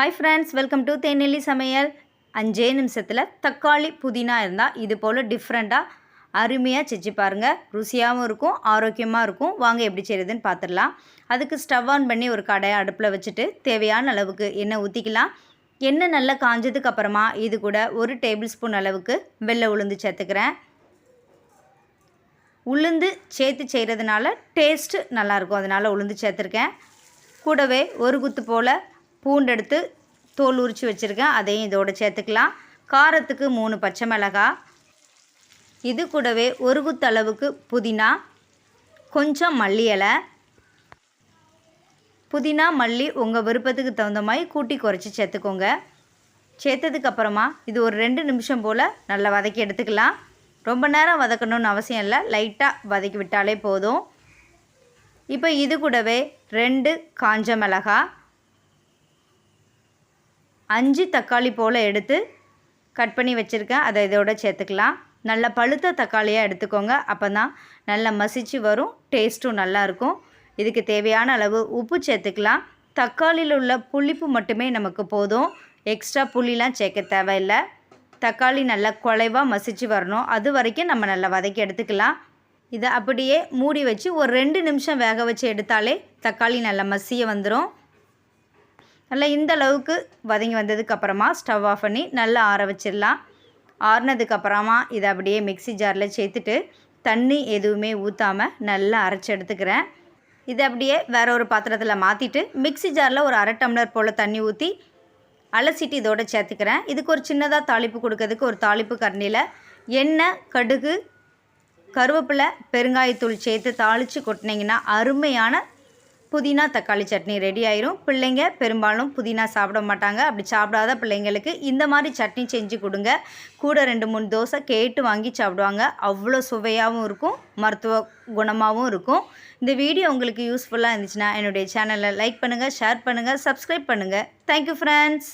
Hi friends welcome to Thenelli சமையல் அஞ்சே நிமிஷத்தில் தக்காளி புதினா இருந்தால் இது போல் டிஃப்ரெண்ட்டாக அருமையாக செஞ்சு பாருங்கள் ருசியாகவும் இருக்கும் ஆரோக்கியமாக இருக்கும். வாங்க எப்படி செய்கிறதுன்னு பார்த்துடலாம் அதுக்கு ஸ்டவ் ஆன் பண்ணி ஒரு கடையை அடுப்பில் வச்சுட்டு தேவையான அளவுக்கு எண்ணெய் ஊற்றிக்கலாம் எண்ணெய் நல்லா காஞ்சதுக்கு அப்புறமா இது கூட ஒரு டேபிள் ஸ்பூன் அளவுக்கு வெள்ளை உளுந்து சேர்த்துக்கிறேன். உளுந்து சேர்த்து செய்கிறதுனால டேஸ்ட்டு நல்லாயிருக்கும் அதனால் உளுந்து சேர்த்துருக்கேன். கூடவே ஒரு குத்து போல் பூண்டு எடுத்து தோல் உரித்து வச்சுருக்கேன். அதையும் இதோடு சேர்த்துக்கலாம். காரத்துக்கு மூணு பச்சை மிளகாய் இது கூடவே ஒரு குத்தளவுக்கு புதினா. கொஞ்சம் மல்லி இலை. புதினா மல்லி உங்கள் விருப்பத்துக்கு தகுந்த மாதிரி கூட்டி குறைச்சி சேர்த்துக்கோங்க. சேர்த்ததுக்கப்புறமா இது ஒரு ரெண்டு நிமிஷம் போல் நல்லா வதக்கி எடுத்துக்கலாம். ரொம்ப நேரம் வதக்கணும்னு அவசியம் இல்லை. லைட்டாக வதக்கி விட்டாலே போதும். இப்போ இது கூடவே ரெண்டு காஞ்ச மிளகாய் அஞ்சு தக்காளி போல் எடுத்து கட் பண்ணி வச்சுருக்கேன். அதை இதோட சேர்த்துக்கலாம். நல்ல பழுத்த தக்காளியாக எடுத்துக்கோங்க. அப்போ தான் நல்லா மசிச்சு வரும். டேஸ்ட்டும் நல்லாயிருக்கும் இதுக்கு தேவையான அளவு உப்பு சேர்த்துக்கலாம். தக்காளியில் உள்ள புளிப்பு மட்டுமே நமக்கு போதும். எக்ஸ்ட்ரா புளிலாம் சேர்க்க தேவையில்லை. தக்காளி நல்லா குலைவாக மசிச்சு வரணும். அது வரைக்கும் நம்ம நல்லா வதக்கி எடுத்துக்கலாம். இதை அப்படியே மூடி வச்சு ஒரு ரெண்டு நிமிஷம் வேக வச்சு எடுத்தாலே தக்காளி நல்லா மசிய வந்துடும் நல்லா இந்த அளவுக்கு வதங்கி வந்ததுக்கப்புறமா ஸ்டவ் ஆஃப் பண்ணி நல்லா ஆற வச்சிடலாம். ஆறுனதுக்கப்புறமா இதை அப்படியே மிக்ஸி ஜாரில் சேர்த்துட்டு தண்ணி எதுவுமே ஊற்றாமல் நல்லா அரைச்சி எடுத்துக்கிறேன். இதை அப்படியே வேற ஒரு பாத்திரத்தில் மாற்றிட்டு மிக்ஸி ஜாரில் ஒரு அரை டம்ளர் போல் தண்ணி ஊற்றி அலசிட்டு இதோட சேர்த்துக்கிறேன். இதுக்கு ஒரு சின்னதாக தாளிப்பு கொடுக்கறதுக்கு ஒரு தாளிப்பு கரண்டியில் எண்ணெய் கடுகு கருவேப்பிலை பெருங்காயத்தூள் சேர்த்து தாளித்து கொட்டினீங்கன்னா அருமையான புதினா தக்காளி சட்னி ரெடி ஆயிரும். பிள்ளைங்க பெரும்பாலும் புதினா சாப்பிட மாட்டாங்க. அப்படி சாப்பிடாத பிள்ளைங்களுக்கு இந்த மாதிரி சட்னி செஞ்சு கொடுங்க. கூட ரெண்டு மூணு தோசை கேட்டு வாங்கி சாப்பிடுவாங்க. அவ்வளோ சுவையாகவும் இருக்கும். மருத்துவ குணமாகவும் இருக்கும். இந்த வீடியோ உங்களுக்கு யூஸ்ஃபுல்லாக இருந்துச்சுன்னா என்னுடைய சேனலை லைக் பண்ணுங்கள் ஷேர் பண்ணுங்கள் சப்ஸ்கிரைப் பண்ணுங்கள் தேங்க்யூ ஃப்ரெண்ட்ஸ்